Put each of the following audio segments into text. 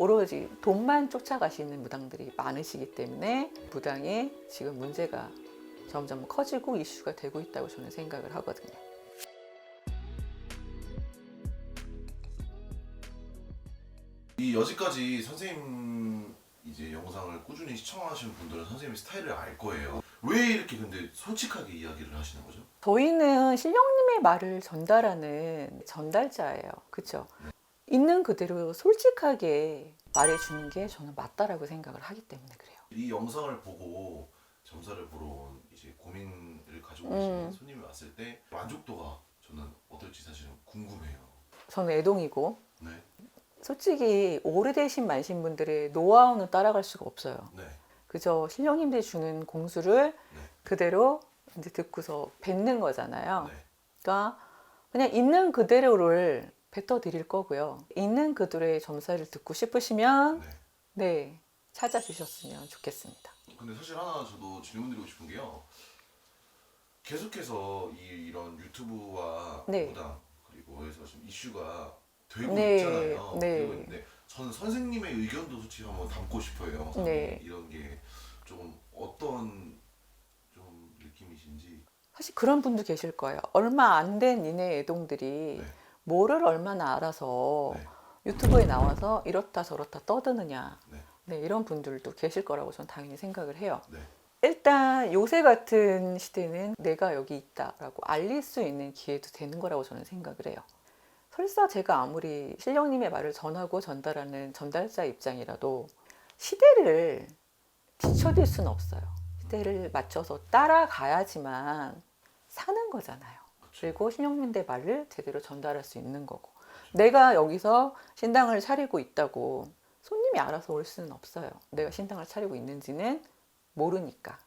오로지 돈만 쫓아가시는 무당들이 많으시기 때문에 무당이 지금 문제가 점점 커지고 이슈가 되고 있다고 저는 생각을 하거든요. 이 여지까지 선생님 이제 영상을 꾸준히 시청하시는 분들은 선생님 스타일을 알 거예요. 왜 이렇게 근데 솔직하게 이야기를 하시는 거죠? 저희는 신령님의 말을 전달하는 전달자예요. 그렇죠? 있는 그대로 솔직하게 말해주는 게 저는 맞다라고 생각을 하기 때문에 그래요. 이 영상을 보고 점사를 보러 온 이제 고민을 가지고 음. 계시는 손님이 왔을 때 만족도가 저는 어떨지 사실은 궁금해요. 저는 애동이고 네, 솔직히 오래되신 만신분들의 노하우는 따라갈 수가 없어요. 네, 그저 신령님들이 주는 공수를 네. 그대로 이제 듣고서 뱉는 거잖아요. 네. 그러니까 그냥 있는 그대로를 뱉어 드릴 거고요. 있는 그대로의 점사를 듣고 싶으시면 네. 네 찾아주셨으면 좋겠습니다. 근데 사실 하나 저도 질문드리고 싶은 게요. 계속해서 이, 이런 유튜브와 네. 무당 그리고 해서 지금 이슈가 되고 네, 있잖아요. 네. 되고 있는데 저는 선생님의 의견도 솔직히 한번 담고 싶어요. 네. 이런 게 좀 어떤 좀 느낌이신지. 사실 그런 분도 계실 거예요. 얼마 안된 니네 애동들이 네. 뭐를 얼마나 알아서 네. 유튜브에 나와서 이렇다 저렇다 떠드느냐. 네. 네, 이런 분들도 계실 거라고 저는 당연히 생각을 해요. 네. 일단 요새 같은 시대는 내가 여기 있다라고 알릴 수 있는 기회도 되는 거라고 저는 생각을 해요. 설사 제가 아무리 신령님의 말을 전하고 전달하는 전달자 입장이라도 시대를 뒤처질 수는 없어요. 시대를 맞춰서 따라가야지만 사는 거잖아요. 그리고 신령님의 말을 제대로 전달할 수 있는 거고. 내가 여기서 신당을 차리고 있다고 손님이 알아서 올 수는 없어요. 내가 신당을 차리고 있는지는 모르니까.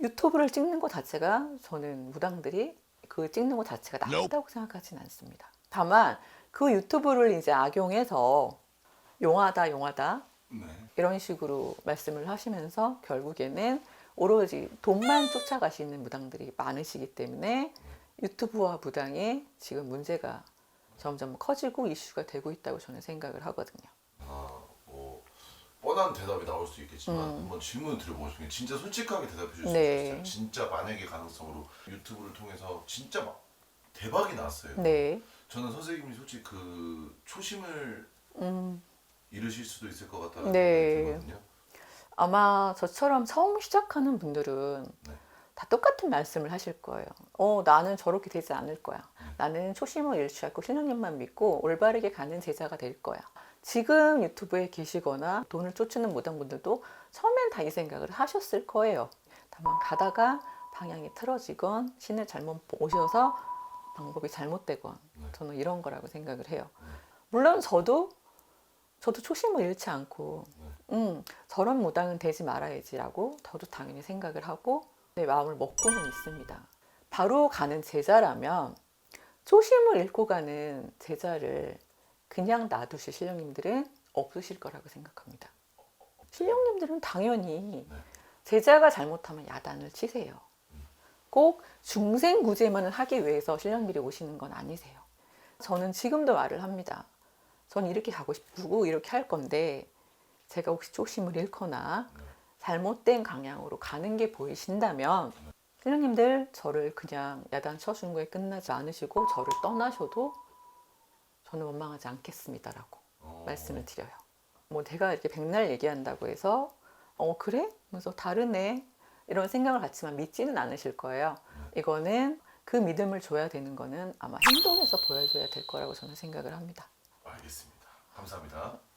유튜브를 찍는 것 자체가 저는 무당들이 그 찍는 것 자체가 나쁘다고 생각하진 않습니다. 다만 그 유튜브를 이제 악용해서 용하다 용하다 네. 이런 식으로 말씀을 하시면서 결국에는 오로지 돈만 쫓아가시는 무당들이 많으시기 때문에 유튜브와 무당이 지금 문제가 점점 커지고 이슈가 되고 있다고 저는 생각을 하거든요. 아, 뭐 뻔한 대답이 나올 수 있겠지만 음. 한번 질문을 싶은 게 진짜 솔직하게 대답해 주실 네. 수 있어요. 진짜 만약의 가능성으로 유튜브를 통해서 진짜 막 대박이 났어요. 네. 저는 선생님이 솔직히 그 초심을 음, 잃으실 수도 있을 것 같다는 네. 생각이 들거든요. 아마 저처럼 처음 시작하는 분들은 네. 다 똑같은 말씀을 하실 거예요. 어, 나는 저렇게 되지 않을 거야. 음. 나는 초심을 잃지 않고 신령님만 믿고 올바르게 가는 제자가 될 거야. 지금 유튜브에 계시거나 돈을 쫓는 무당분들도 처음엔 다 이 생각을 하셨을 거예요. 다만 가다가 방향이 틀어지건 신을 잘못 오셔서 방법이 잘못되건 네. 저는 이런 거라고 생각을 해요. 네. 물론 저도 저도 초심을 잃지 않고 네. 음, 저런 무당은 되지 말아야지라고 저도 당연히 생각을 하고 내 마음을 먹고는 있습니다. 바로 가는 제자라면 초심을 잃고 가는 제자를 그냥 놔두실 신령님들은 없으실 거라고 생각합니다. 신령님들은 당연히 네. 제자가 잘못하면 야단을 치세요. 꼭 중생 구제만을 하기 위해서 신령들이 오시는 건 아니세요. 저는 지금도 말을 합니다. 저는 이렇게 가고 싶고 이렇게 할 건데 제가 혹시 초심을 잃거나 네. 잘못된 방향으로 가는 게 보이신다면 신령님들 저를 그냥 야단 쳐준 거에 끝나지 않으시고 저를 떠나셔도 저는 원망하지 않겠습니다라고 어, 말씀을 드려요. 뭐 제가 이렇게 백날 얘기한다고 해서 어 그래? 하면서 다르네 이런 생각을 갖지만 믿지는 않으실 거예요. 이거는 그 믿음을 줘야 되는 거는 아마 행동에서 보여줘야 될 거라고 저는 생각을 합니다. 알겠습니다. 감사합니다.